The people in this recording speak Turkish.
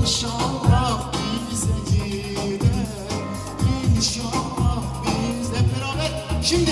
İnşallah bize gider. İnşallah biz hep Şimdi